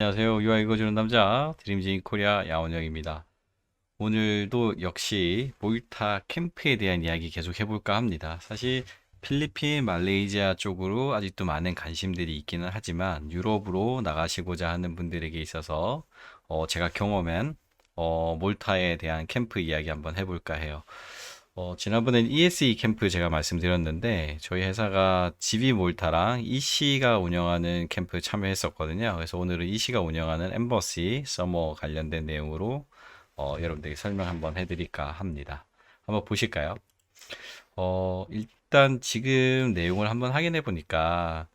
안녕하세요. UI 읽어주는 남자 드림진 코리아 야원영입니다. 오늘도 역시 몰타 캠프에 대한 이야기 계속 해볼까 합니다. 사실 필리핀, 말레이시아 쪽으로 아직도 많은 관심들이 있기는 하지만 유럽으로 나가시고자 하는 분들에게 있어서 어, 제가 경험한 어, 몰타에 대한 캠프 이야기 한번 해볼까 해요. 어, 지난번엔 ESE 캠프 제가 말씀드렸는데 저희 회사가 GB 몰타랑 EC가 운영하는 캠프 참여했었거든요. 그래서 오늘은 EC가 운영하는 엠버시 서머 관련된 내용으로 어, 여러분들께 설명 한번 해드릴까 합니다. 한번 보실까요? 어, 일단 지금 내용을 한번 확인해 보니까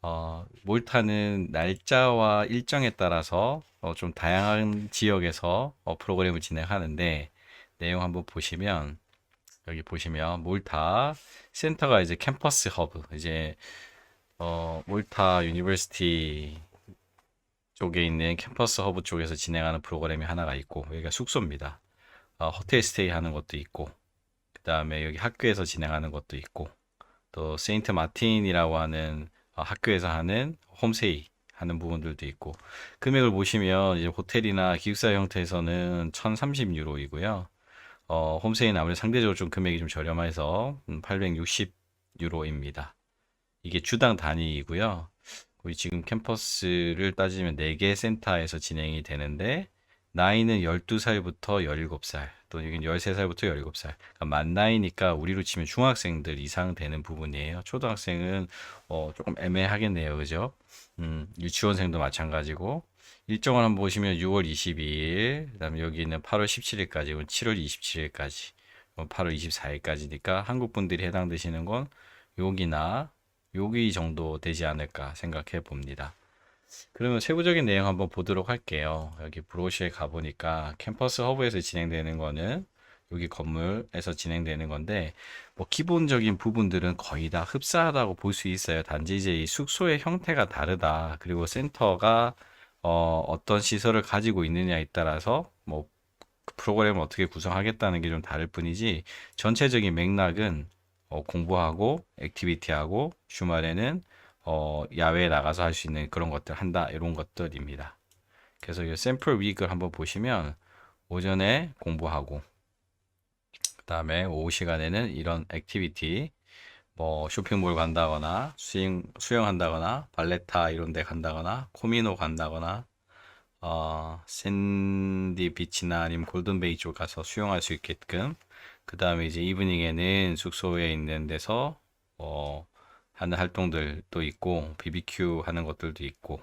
어, 몰타는 날짜와 일정에 따라서 어, 좀 다양한 지역에서 어, 프로그램을 진행하는데 내용 한번 보시면 여기 보시면 몰타 센터가 이제 캠퍼스 허브 이제 어 몰타 유니버시티 쪽에 있는 캠퍼스 허브 쪽에서 진행하는 프로그램이 하나가 있고 여기가 숙소입니다. 어, 호텔 스테이 하는 것도 있고 그 다음에 여기 학교에서 진행하는 것도 있고 또 세인트 마틴이라고 하는 어, 학교에서 하는 홈스테이 하는 부분들도 있고 금액을 보시면 이제 호텔이나 기숙사 형태에서는 1030유로이고요. 어, 홈세이는 아무래도 상대적으로 좀 금액이 좀 저렴해서 860 유로입니다. 이게 주당 단위이고요. 거기 지금 캠퍼스를 따지면 4개 센터에서 진행이 되는데 나이는 12살부터 17살 또 여기는 13살부터 17살 그러니까 만 나이니까 우리로 치면 중학생들 이상 되는 부분이에요. 초등학생은 어, 조금 애매하겠네요. 그죠? 음, 유치원생도 마찬가지고 일정을 한번 보시면 6월 22일, 그다음에 여기는 8월 17일까지, 7월 27일까지, 8월 24일까지니까 한국 분들이 해당되시는 건 여기나 여기 정도 되지 않을까 생각해 봅니다. 그러면 세부적인 내용 한번 보도록 할게요. 여기 브로시에 가보니까 캠퍼스 허브에서 진행되는 거는 여기 건물에서 진행되는 건데 뭐 기본적인 부분들은 거의 다 흡사하다고 볼 수 있어요. 단지 이제 이 숙소의 형태가 다르다. 그리고 센터가 어, 어떤 시설을 가지고 있느냐에 따라서 뭐 프로그램을 어떻게 구성하겠다는 게 좀 다를 뿐이지 전체적인 맥락은 어, 공부하고 액티비티하고 주말에는 어, 야외에 나가서 할 수 있는 그런 것들 한다 이런 것들입니다. 그래서 이 샘플 위크를 한번 보시면 오전에 공부하고 그 다음에 오후 시간에는 이런 액티비티 뭐 쇼핑몰 간다거나 수영 수영한다거나 발레타 이런 데 간다거나 코미노 간다거나 어 샌디 비치나 아니면 골든베이 쪽 가서 수영할 수 있게끔 그 다음에 이제 이브닝에는 숙소에 있는 데서 어 하는 활동들도 있고 BBQ 하는 것들도 있고.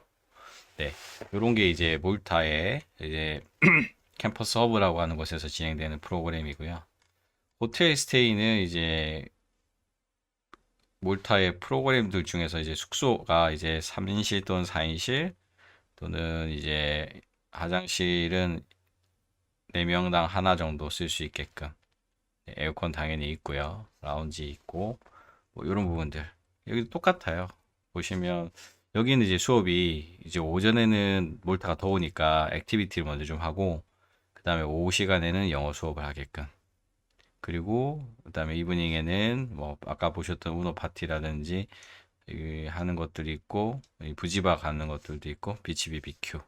네 요런 게 이제 몰타의 이제 캠퍼스 허브라고 하는 곳에서 진행되는 프로그램이고요. 호텔 스테이는 이제 몰타의 프로그램들 중에서 이제 숙소가 이제 3인실 또는 4인실 또는 이제 화장실은 4명당 하나 정도 쓸 수 있게끔 네, 에어컨 당연히 있고요. 라운지 있고 뭐 이런 부분들 여기도 똑같아요. 보시면 여기는 이제 수업이 이제 오전에는 몰타가 더우니까 액티비티를 먼저 좀 하고 그 다음에 오후 시간에는 영어 수업을 하게끔 그리고 그다음에 이브닝에는 뭐 아까 보셨던 우노 파티라든지 하는 것들이 있고 부지바 가는 것들도 있고 비치 비비큐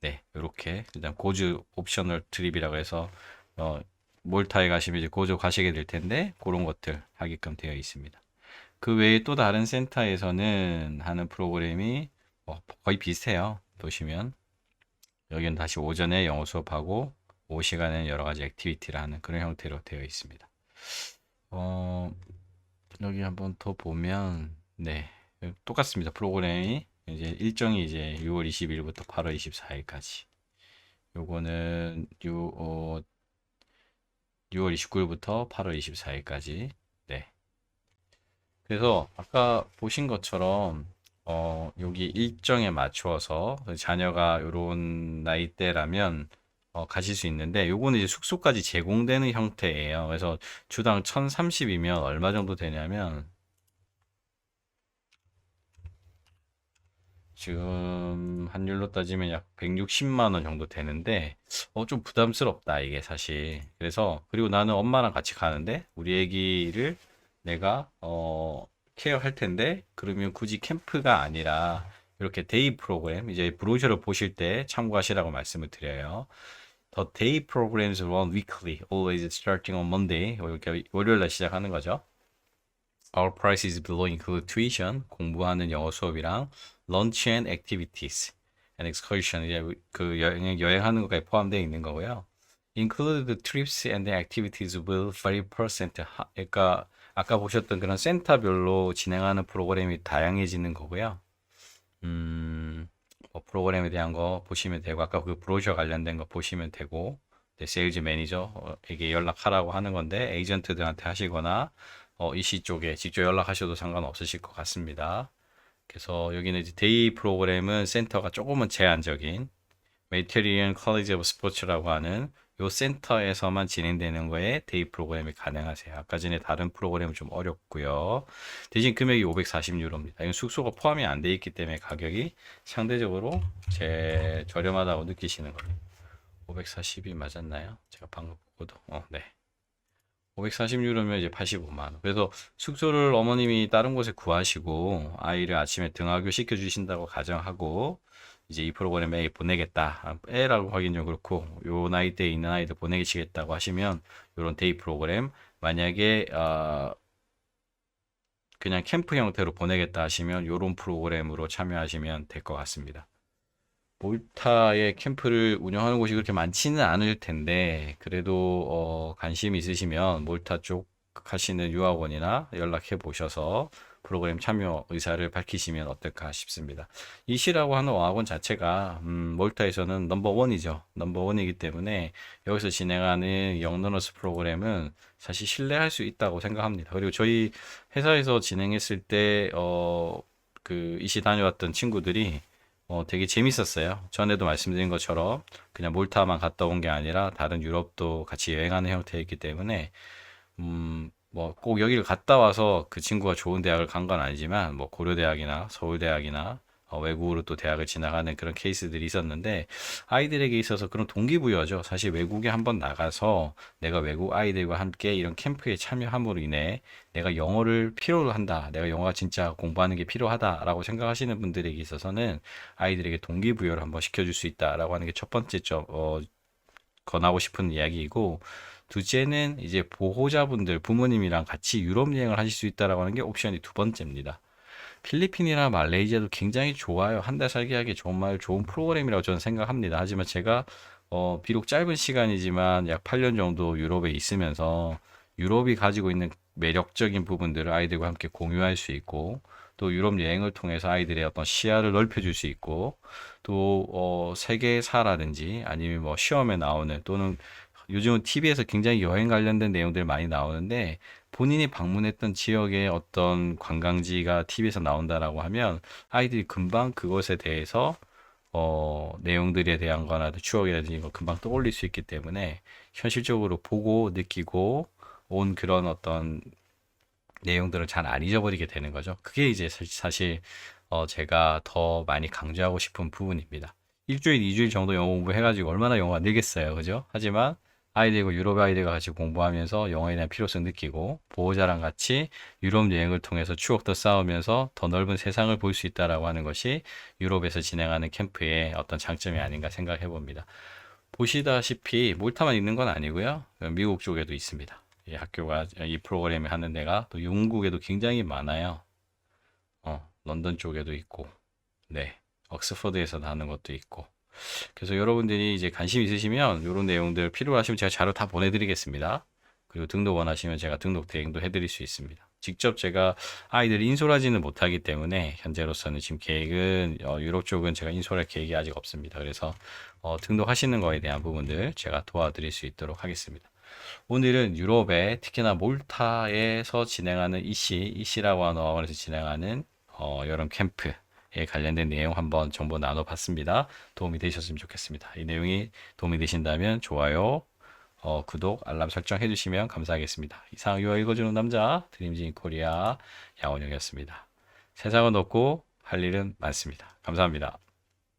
네 이렇게 그다음 고즈 옵셔널 트립이라고 해서 어 몰타에 가시면 이제 고즈 가시게 될 텐데 그런 것들 하게끔 되어 있습니다. 그 외에 또 다른 센터에서는 하는 프로그램이 뭐 거의 비슷해요. 보시면 여기는 다시 오전에 영어 수업하고 오후 시간에는 여러 가지 액티비티를 하는 그런 형태로 되어 있습니다. 어, 여기 한번 더 보면, 네, 똑같습니다. 프로그램이 이제 일정이 이제 6월 20일부터 8월 24일까지. 요거는 유, 어, 6월 29일부터 8월 24일까지. 네. 그래서 아까 보신 것처럼 어, 여기 일정에 맞추어서 자녀가 이런 나이대라면 어, 가실 수 있는데 요거는 이제 숙소까지 제공되는 형태예요. 그래서 주당 1030이면 얼마 정도 되냐면 지금 환율로 따지면 약 160만 원 정도 되는데 어, 좀 부담스럽다 이게 사실. 그래서 그리고 나는 엄마랑 같이 가는데 우리 애기를 내가 어, 케어할 텐데 그러면 굳이 캠프가 아니라 이렇게 데이 프로그램 이제 브로셔를 보실 때 참고하시라고 말씀을 드려요. The day programs run weekly, always starting on Monday. 이렇게 월요일 날 시작하는 거죠. Our prices below include tuition, 공부하는 영어 수업이랑 lunch and activities and excursion, 이제 그 여행, 여행하는 것까지 포함되어 있는 거고요. Include the trips and the activities will vary percent. 하- 그러니까 아까 보셨던 그런 센터별로 진행하는 프로그램이 다양해지는 거고요. 음, 뭐 프로그램에 대한 거 보시면 되고 아까 그 브로셔 관련된 거 보시면 되고 네, 세일즈 매니저에게 연락하라고 하는 건데 에이전트들한테 하시거나 어, 이시 쪽에 직접 연락하셔도 상관없으실 것 같습니다. 그래서 여기는 이제 데이 프로그램은 센터가 조금은 제한적인 메테리언 컬리지 오브 스포츠라고 하는 요 센터에서만 진행되는 거에 데이 프로그램이 가능하세요. 아까 전에 다른 프로그램은 좀 어렵고요. 대신 금액이 540유로입니다. 이건 숙소가 포함이 안 돼 있기 때문에 가격이 상대적으로 제 저렴하다고 느끼시는 거예요. 540이 맞았나요? 제가 방금 보고도 어, 네. 540유로면 이제 85만 원. 그래서 숙소를 어머님이 다른 곳에 구하시고 아이를 아침에 등하교 시켜 주신다고 가정하고 이제 이 프로그램에 보내겠다. 아, 애라고 하긴 좀 그렇고 요 나이대에 있는 아이들 보내시겠다고 하시면 요런 데이 프로그램 만약에 어, 그냥 캠프 형태로 보내겠다 하시면 요런 프로그램으로 참여하시면 될 것 같습니다. 몰타의 캠프를 운영하는 곳이 그렇게 많지는 않을 텐데 그래도 어, 관심 있으시면 몰타 쪽 하시는 유학원이나 연락해 보셔서 프로그램 참여 의사를 밝히시면 어떨까 싶습니다. 이시라고 하는 어학원 자체가 음, 몰타에서는 넘버 원이죠. 넘버 원이기 때문에 여기서 진행하는 영러너스 프로그램은 사실 신뢰할 수 있다고 생각합니다. 그리고 저희 회사에서 진행했을 때 어, 그 이시 다녀왔던 친구들이 어, 되게 재밌었어요. 전에도 말씀드린 것처럼 그냥 몰타만 갔다 온 게 아니라 다른 유럽도 같이 여행하는 형태이기 때문에 음, 뭐 꼭 여기를 갔다 와서 그 친구가 좋은 대학을 간 건 아니지만 뭐 고려대학이나 서울대학이나 어, 외국으로 또 대학을 지나가는 그런 케이스들이 있었는데 아이들에게 있어서 그런 동기부여죠. 사실 외국에 한번 나가서 내가 외국 아이들과 함께 이런 캠프에 참여함으로 인해 내가 영어를 필요로 한다. 내가 영어가 진짜 공부하는 게 필요하다라고 생각하시는 분들에게 있어서는 아이들에게 동기부여를 한번 시켜줄 수 있다라고 하는 게 첫 번째 점, 어, 권하고 싶은 이야기이고 둘째는 이제 보호자분들, 부모님이랑 같이 유럽 여행을 하실 수 있다라고 하는 게 옵션이 두 번째입니다. 필리핀이나 말레이시아도 굉장히 좋아요. 한 달 살기 하기 정말 좋은 프로그램이라고 저는 생각합니다. 하지만 제가 어, 비록 짧은 시간이지만 약 8년 정도 유럽에 있으면서 유럽이 가지고 있는 매력적인 부분들을 아이들과 함께 공유할 수 있고 또 유럽 여행을 통해서 아이들의 어떤 시야를 넓혀줄 수 있고 또 어, 세계사라든지 아니면 뭐 시험에 나오는 또는 요즘은 TV에서 굉장히 여행 관련된 내용들 많이 나오는데 본인이 방문했던 지역의 어떤 관광지가 TV에서 나온다라고 하면 아이들이 금방 그것에 대해서 어, 내용들에 대한 거나 추억이라든지 이거 금방 떠올릴 수 있기 때문에 현실적으로 보고 느끼고 온 그런 어떤 내용들을 잘 안 잊어버리게 되는 거죠. 그게 이제 사- 사실 어, 제가 더 많이 강조하고 싶은 부분입니다. 일주일, 이주일 정도 영어 공부해가지고 얼마나 영어가 늘겠어요. 그죠? 하지만 아이들과 유럽 아이들과 같이 공부하면서 영어에 대한 필요성 느끼고 보호자랑 같이 유럽 여행을 통해서 추억도 쌓으면서 더 넓은 세상을 볼 수 있다라고 하는 것이 유럽에서 진행하는 캠프의 어떤 장점이 아닌가 생각해 봅니다. 보시다시피 몰타만 있는 건 아니고요. 미국 쪽에도 있습니다. 이 학교가 이 프로그램을 하는 데가 또 영국에도 굉장히 많아요. 어, 런던 쪽에도 있고, 네, 옥스퍼드에서 하는 것도 있고. 그래서 여러분들이 이제 관심 있으시면 이런 내용들 필요하시면 제가 자료 다 보내드리겠습니다. 그리고 등록 원하시면 제가 등록 대행도 해드릴 수 있습니다. 직접 제가 아이들 인솔하지는 못하기 때문에 현재로서는 지금 계획은 어, 유럽 쪽은 제가 인솔할 계획이 아직 없습니다. 그래서 어, 등록하시는 거에 대한 부분들 제가 도와드릴 수 있도록 하겠습니다. 오늘은 유럽에 특히나 몰타에서 진행하는 이시, 이시라고 하는 어학원에서 진행하는 어, 여름 캠프에 관련된 내용 한번 정보 나눠봤습니다. 도움이 되셨으면 좋겠습니다. 이 내용이 도움이 되신다면 좋아요, 어, 구독, 알람 설정 해주시면 감사하겠습니다. 이상 유아 읽어주는 남자 드림진 코리아 양원영이었습니다. 세상은 없고 할 일은 많습니다. 감사합니다.